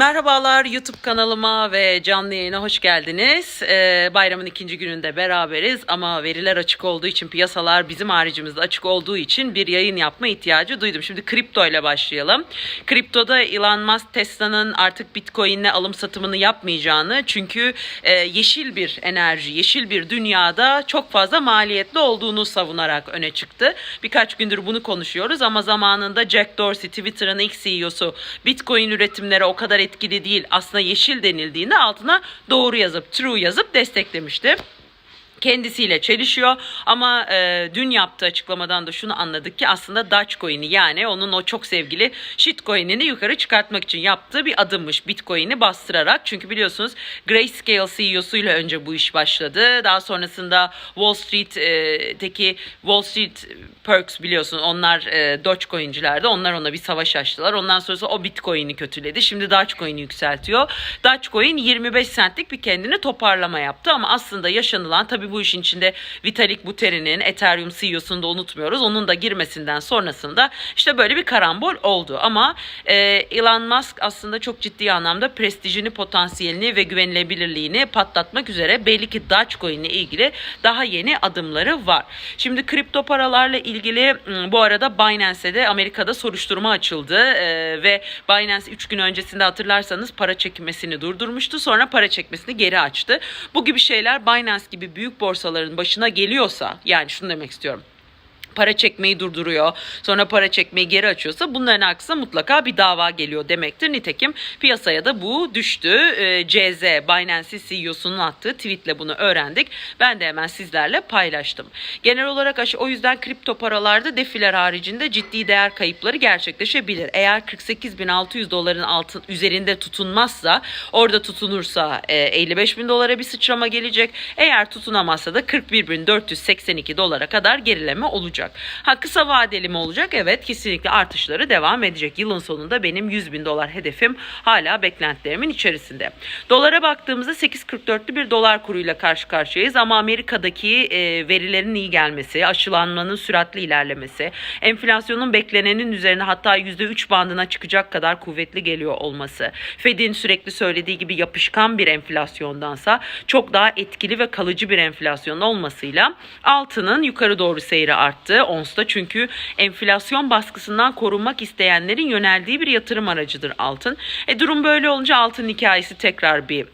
Merhabalar YouTube kanalıma ve canlı yayına hoş geldiniz. Ee, bayramın ikinci gününde beraberiz ama veriler açık olduğu için piyasalar bizim haricimizde açık olduğu için bir yayın yapma ihtiyacı duydum. Şimdi kripto ile başlayalım. Kriptoda Elon Musk Tesla'nın artık Bitcoin'le alım satımını yapmayacağını çünkü e, yeşil bir enerji, yeşil bir dünyada çok fazla maliyetli olduğunu savunarak öne çıktı. Birkaç gündür bunu konuşuyoruz ama zamanında Jack Dorsey Twitter'ın ilk CEO'su Bitcoin üretimleri o kadar etkili değil. Aslında yeşil denildiğinde altına doğru yazıp true yazıp desteklemişti kendisiyle çelişiyor. Ama e, dün yaptığı açıklamadan da şunu anladık ki aslında Dogecoin'i yani onun o çok sevgili shitcoin'ini yukarı çıkartmak için yaptığı bir adımmış Bitcoin'i bastırarak. Çünkü biliyorsunuz Grayscale CEO'suyla önce bu iş başladı. Daha sonrasında Wall Street'teki Wall Street Perks biliyorsun onlar e, Dogecoin'cilerdi onlar ona bir savaş açtılar. Ondan sonrası o Bitcoin'i kötüledi. Şimdi Dogecoin'i yükseltiyor. Dogecoin 25 centlik bir kendini toparlama yaptı. Ama aslında yaşanılan tabii bu işin içinde Vitalik Buterin'in Ethereum CEO'sunu da unutmuyoruz. Onun da girmesinden sonrasında işte böyle bir karambol oldu. Ama e, Elon Musk aslında çok ciddi anlamda prestijini, potansiyelini ve güvenilebilirliğini patlatmak üzere belli ki Dogecoin ile ilgili daha yeni adımları var. Şimdi kripto paralarla ilgili m, bu arada Binance'de Amerika'da soruşturma açıldı e, ve Binance 3 gün öncesinde hatırlarsanız para çekmesini durdurmuştu. Sonra para çekmesini geri açtı. Bu gibi şeyler Binance gibi büyük borsaların başına geliyorsa yani şunu demek istiyorum para çekmeyi durduruyor. Sonra para çekmeyi geri açıyorsa bunların arkasında mutlaka bir dava geliyor demektir. Nitekim piyasaya da bu düştü. Ee, CZ Binance CEO'sunun attığı tweetle bunu öğrendik. Ben de hemen sizlerle paylaştım. Genel olarak o yüzden kripto paralarda defiler haricinde ciddi değer kayıpları gerçekleşebilir. Eğer 48.600 doların altın üzerinde tutunmazsa orada tutunursa e, 55 bin dolara bir sıçrama gelecek. Eğer tutunamazsa da 41.482 dolara kadar gerileme olacak. Ha kısa vadeli mi olacak? Evet kesinlikle artışları devam edecek. Yılın sonunda benim 100 bin dolar hedefim hala beklentilerimin içerisinde. Dolara baktığımızda 8.44'lü bir dolar kuruyla karşı karşıyayız ama Amerika'daki e, verilerin iyi gelmesi, aşılanmanın süratli ilerlemesi, enflasyonun beklenenin üzerine hatta %3 bandına çıkacak kadar kuvvetli geliyor olması, Fed'in sürekli söylediği gibi yapışkan bir enflasyondansa çok daha etkili ve kalıcı bir enflasyon olmasıyla altının yukarı doğru seyri arttı onsta çünkü enflasyon baskısından korunmak isteyenlerin yöneldiği bir yatırım aracıdır altın. E durum böyle olunca altın hikayesi tekrar bir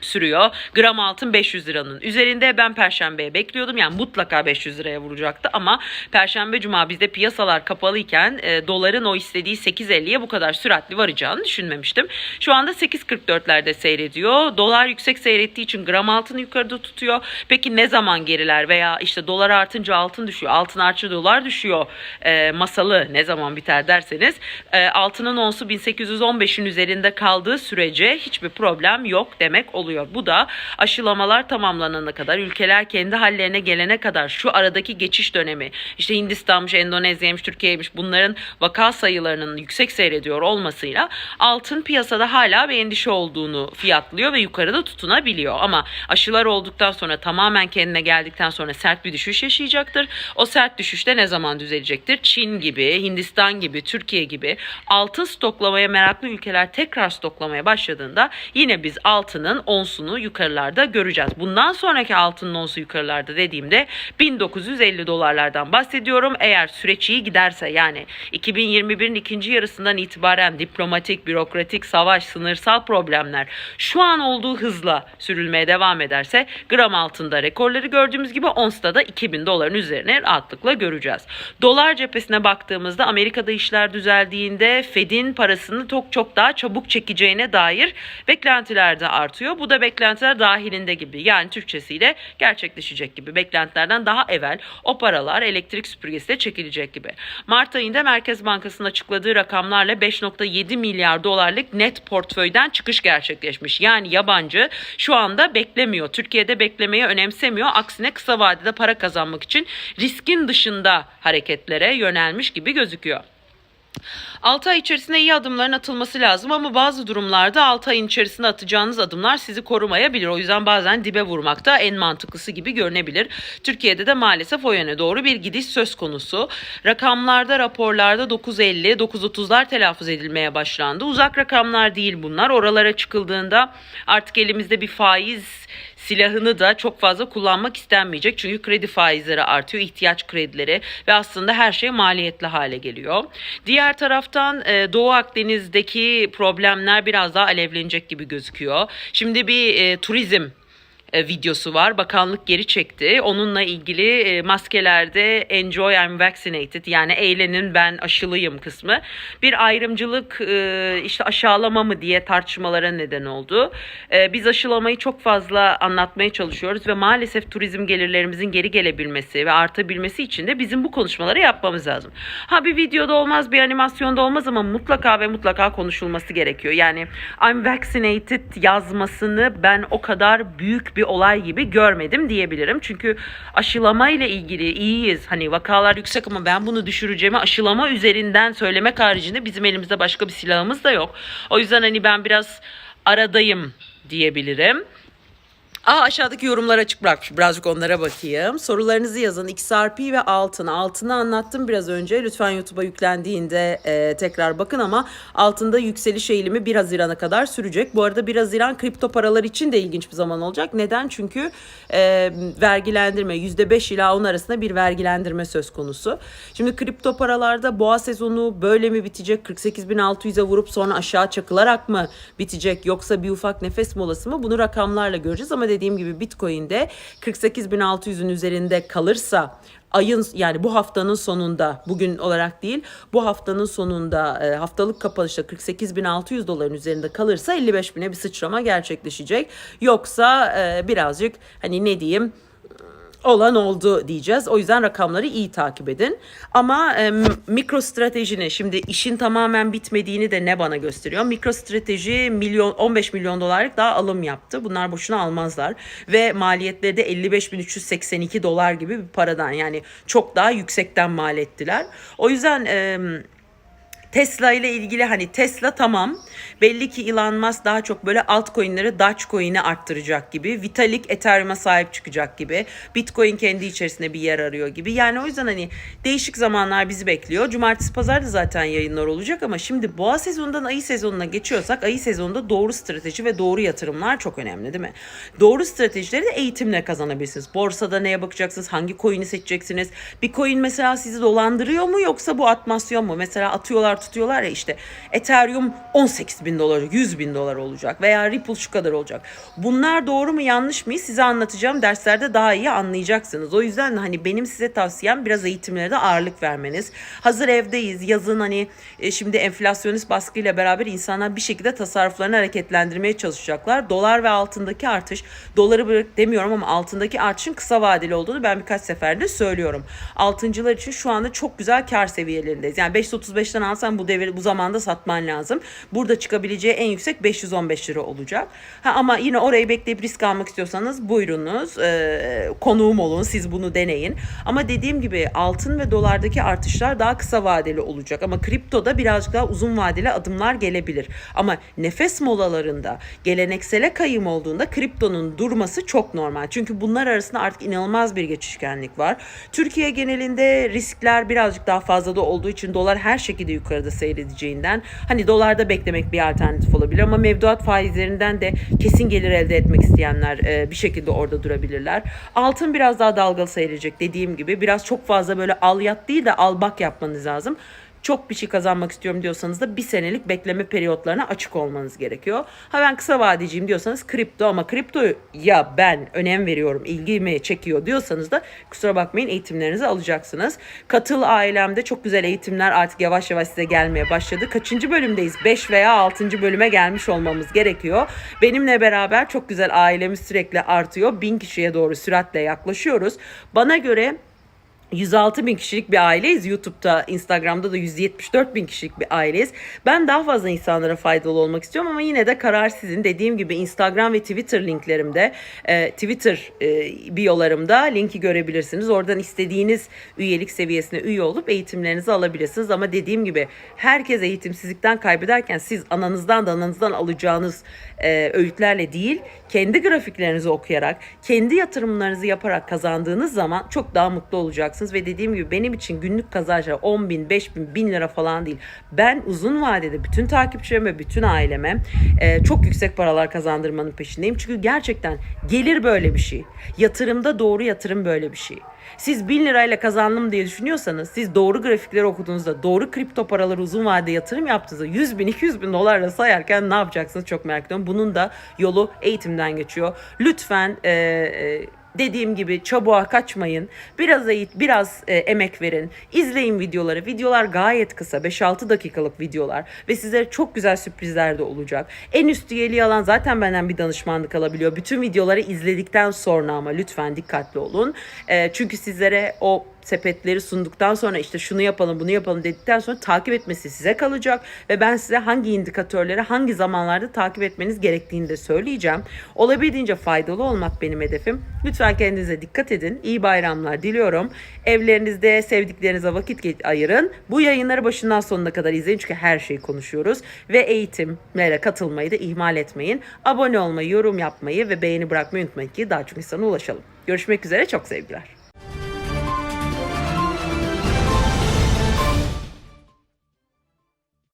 sürüyor. Gram altın 500 liranın üzerinde. Ben perşembeye bekliyordum. Yani mutlaka 500 liraya vuracaktı ama perşembe cuma bizde piyasalar kapalıyken e, doların o istediği 8.50'ye bu kadar süratli varacağını düşünmemiştim. Şu anda 8.44'lerde seyrediyor. Dolar yüksek seyrettiği için gram altını yukarıda tutuyor. Peki ne zaman geriler veya işte dolar artınca altın düşüyor. Altın artınca dolar düşüyor. E, masalı ne zaman biter derseniz e, altının onsu 1815'in üzerinde kaldığı sürece hiçbir problem yok demek oluyor. Bu da aşılamalar tamamlanana kadar, ülkeler kendi hallerine gelene kadar şu aradaki geçiş dönemi, işte Hindistan'mış, Endonezya'ymış, Türkiye'ymiş bunların vaka sayılarının yüksek seyrediyor olmasıyla altın piyasada hala bir endişe olduğunu fiyatlıyor ve yukarıda tutunabiliyor. Ama aşılar olduktan sonra tamamen kendine geldikten sonra sert bir düşüş yaşayacaktır. O sert düşüşte ne zaman düzelecektir? Çin gibi, Hindistan gibi, Türkiye gibi altın stoklamaya meraklı ülkeler tekrar stoklamaya başladığında yine biz altının onsunu yukarılarda göreceğiz. Bundan sonraki altının onsu yukarılarda dediğimde 1950 dolarlardan bahsediyorum. Eğer süreç iyi giderse yani 2021'in ikinci yarısından itibaren diplomatik, bürokratik, savaş, sınırsal problemler şu an olduğu hızla sürülmeye devam ederse gram altında rekorları gördüğümüz gibi onsta da 2000 doların üzerine rahatlıkla göreceğiz. Dolar cephesine baktığımızda Amerika'da işler düzeldiğinde Fed'in parasını çok çok daha çabuk çekeceğine dair beklentiler de artıyor. Bu da beklentiler dahilinde gibi. Yani Türkçesiyle gerçekleşecek gibi. Beklentilerden daha evvel o paralar elektrik süpürgesiyle çekilecek gibi. Mart ayında Merkez Bankası'nın açıkladığı rakamlarla 5.7 milyar dolarlık net portföyden çıkış gerçekleşmiş. Yani yabancı şu anda beklemiyor. Türkiye'de beklemeyi önemsemiyor. Aksine kısa vadede para kazanmak için riskin dışında hareketlere yönelmiş gibi gözüküyor. 6 ay içerisinde iyi adımların atılması lazım ama bazı durumlarda 6 ayın içerisinde atacağınız adımlar sizi korumayabilir. O yüzden bazen dibe vurmak da en mantıklısı gibi görünebilir. Türkiye'de de maalesef o yöne doğru bir gidiş söz konusu. Rakamlarda, raporlarda 9.50, 9.30'lar telaffuz edilmeye başlandı. Uzak rakamlar değil bunlar. Oralara çıkıldığında artık elimizde bir faiz silahını da çok fazla kullanmak istenmeyecek. Çünkü kredi faizleri artıyor, ihtiyaç kredileri ve aslında her şey maliyetli hale geliyor. Diğer taraftan e, Doğu Akdeniz'deki problemler biraz daha alevlenecek gibi gözüküyor. Şimdi bir e, turizm videosu var. Bakanlık geri çekti. Onunla ilgili e, maskelerde enjoy I'm vaccinated yani eğlenin ben aşılıyım kısmı bir ayrımcılık e, işte aşağılama mı diye tartışmalara neden oldu. E, biz aşılamayı çok fazla anlatmaya çalışıyoruz ve maalesef turizm gelirlerimizin geri gelebilmesi ve artabilmesi için de bizim bu konuşmaları yapmamız lazım. Ha bir videoda olmaz, bir animasyonda olmaz ama mutlaka ve mutlaka konuşulması gerekiyor. Yani I'm vaccinated yazmasını ben o kadar büyük bir olay gibi görmedim diyebilirim. Çünkü aşılama ile ilgili iyiyiz. Hani vakalar yüksek ama ben bunu düşüreceğimi aşılama üzerinden söylemek haricinde bizim elimizde başka bir silahımız da yok. O yüzden hani ben biraz aradayım diyebilirim. Aa aşağıdaki yorumlar açık bırakmış. Birazcık onlara bakayım. Sorularınızı yazın. XRP ve altın. Altını anlattım biraz önce. Lütfen YouTube'a yüklendiğinde e, tekrar bakın ama altında yükseliş eğilimi 1 Haziran'a kadar sürecek. Bu arada 1 Haziran kripto paralar için de ilginç bir zaman olacak. Neden? Çünkü e, vergilendirme %5 ila 10 arasında bir vergilendirme söz konusu. Şimdi kripto paralarda boğa sezonu böyle mi bitecek? 48.600'e vurup sonra aşağı çakılarak mı bitecek? Yoksa bir ufak nefes molası mı? Bunu rakamlarla göreceğiz ama dediğim gibi Bitcoin'de 48.600'ün üzerinde kalırsa ayın yani bu haftanın sonunda bugün olarak değil bu haftanın sonunda e, haftalık kapanışta 48.600 doların üzerinde kalırsa 55 bine bir sıçrama gerçekleşecek. Yoksa e, birazcık hani ne diyeyim olan oldu diyeceğiz. O yüzden rakamları iyi takip edin. Ama e, mikro stratejini şimdi işin tamamen bitmediğini de ne bana gösteriyor? Mikro strateji milyon 15 milyon dolarlık daha alım yaptı. Bunlar boşuna almazlar ve maliyetleri de 55.382 dolar gibi bir paradan yani çok daha yüksekten mal ettiler. O yüzden e, Tesla ile ilgili hani Tesla tamam. Belli ki Elon Musk daha çok böyle altcoin'leri Dogecoin'e arttıracak gibi. Vitalik Ethereum'a sahip çıkacak gibi. Bitcoin kendi içerisinde bir yer arıyor gibi. Yani o yüzden hani değişik zamanlar bizi bekliyor. Cumartesi pazar da zaten yayınlar olacak ama şimdi boğa sezonundan ayı sezonuna geçiyorsak ayı sezonunda doğru strateji ve doğru yatırımlar çok önemli değil mi? Doğru stratejileri de eğitimle kazanabilirsiniz. Borsada neye bakacaksınız? Hangi coin'i seçeceksiniz? Bir coin mesela sizi dolandırıyor mu yoksa bu atmasyon mu? Mesela atıyorlar tutuyorlar ya işte Ethereum 18 bin dolar, 100 bin dolar olacak veya Ripple şu kadar olacak. Bunlar doğru mu yanlış mı size anlatacağım derslerde daha iyi anlayacaksınız. O yüzden hani benim size tavsiyem biraz eğitimlere de ağırlık vermeniz. Hazır evdeyiz yazın hani e, şimdi enflasyonist baskıyla beraber insanlar bir şekilde tasarruflarını hareketlendirmeye çalışacaklar. Dolar ve altındaki artış doları bırak demiyorum ama altındaki artışın kısa vadeli olduğunu ben birkaç seferde söylüyorum. Altıncılar için şu anda çok güzel kar seviyelerindeyiz. Yani 535'ten bu devir bu zamanda satman lazım. Burada çıkabileceği en yüksek 515 lira olacak. Ha, ama yine orayı bekleyip risk almak istiyorsanız buyurunuz. Ee, konuğum olun. Siz bunu deneyin. Ama dediğim gibi altın ve dolardaki artışlar daha kısa vadeli olacak. Ama kriptoda birazcık daha uzun vadeli adımlar gelebilir. Ama nefes molalarında geleneksele kayım olduğunda kriptonun durması çok normal. Çünkü bunlar arasında artık inanılmaz bir geçişkenlik var. Türkiye genelinde riskler birazcık daha fazla da olduğu için dolar her şekilde yukarıda seyredeceğinden hani dolarda beklemek bir alternatif olabilir ama mevduat faizlerinden de kesin gelir elde etmek isteyenler e, bir şekilde orada durabilirler. Altın biraz daha dalgalı seyredecek dediğim gibi biraz çok fazla böyle al yat değil de al bak yapmanız lazım çok bir şey kazanmak istiyorum diyorsanız da bir senelik bekleme periyotlarına açık olmanız gerekiyor. Ha ben kısa vadeciyim diyorsanız kripto ama kripto ya ben önem veriyorum ilgimi çekiyor diyorsanız da kusura bakmayın eğitimlerinizi alacaksınız. Katıl ailemde çok güzel eğitimler artık yavaş yavaş size gelmeye başladı. Kaçıncı bölümdeyiz? 5 veya 6. bölüme gelmiş olmamız gerekiyor. Benimle beraber çok güzel ailemiz sürekli artıyor. Bin kişiye doğru süratle yaklaşıyoruz. Bana göre 106 bin kişilik bir aileyiz. YouTube'da, Instagram'da da 174 bin kişilik bir aileyiz. Ben daha fazla insanlara faydalı olmak istiyorum ama yine de karar sizin. Dediğim gibi Instagram ve Twitter linklerimde, e, Twitter e, biyolarımda linki görebilirsiniz. Oradan istediğiniz üyelik seviyesine üye olup eğitimlerinizi alabilirsiniz. Ama dediğim gibi herkes eğitimsizlikten kaybederken siz ananızdan da ananızdan alacağınız e, öğütlerle değil, kendi grafiklerinizi okuyarak, kendi yatırımlarınızı yaparak kazandığınız zaman çok daha mutlu olacaksınız. Ve dediğim gibi benim için günlük kazançlar 10 bin, 5 bin, 1000 lira falan değil. Ben uzun vadede bütün takipçilerime, bütün aileme e, çok yüksek paralar kazandırmanın peşindeyim. Çünkü gerçekten gelir böyle bir şey. Yatırımda doğru yatırım böyle bir şey. Siz 1000 lirayla kazandım diye düşünüyorsanız siz doğru grafikleri okuduğunuzda doğru kripto paraları uzun vadede yatırım yaptığınızda 100 bin 200 bin dolarla sayarken ne yapacaksınız çok merak ediyorum. Bunun da yolu eğitimden geçiyor. Lütfen e, e, dediğim gibi çabuğa kaçmayın. Biraz eğit, biraz e, emek verin. İzleyin videoları. Videolar gayet kısa. 5-6 dakikalık videolar. Ve size çok güzel sürprizler de olacak. En üst üyeliği alan zaten benden bir danışmanlık alabiliyor. Bütün videoları izledikten sonra ama lütfen dikkatli olun. E, çünkü sizlere o sepetleri sunduktan sonra işte şunu yapalım bunu yapalım dedikten sonra takip etmesi size kalacak ve ben size hangi indikatörleri hangi zamanlarda takip etmeniz gerektiğini de söyleyeceğim. Olabildiğince faydalı olmak benim hedefim. Lütfen kendinize dikkat edin. İyi bayramlar diliyorum. Evlerinizde sevdiklerinize vakit ayırın. Bu yayınları başından sonuna kadar izleyin çünkü her şeyi konuşuyoruz ve eğitimlere katılmayı da ihmal etmeyin. Abone olmayı, yorum yapmayı ve beğeni bırakmayı unutmayın ki daha çok insana ulaşalım. Görüşmek üzere çok sevgiler.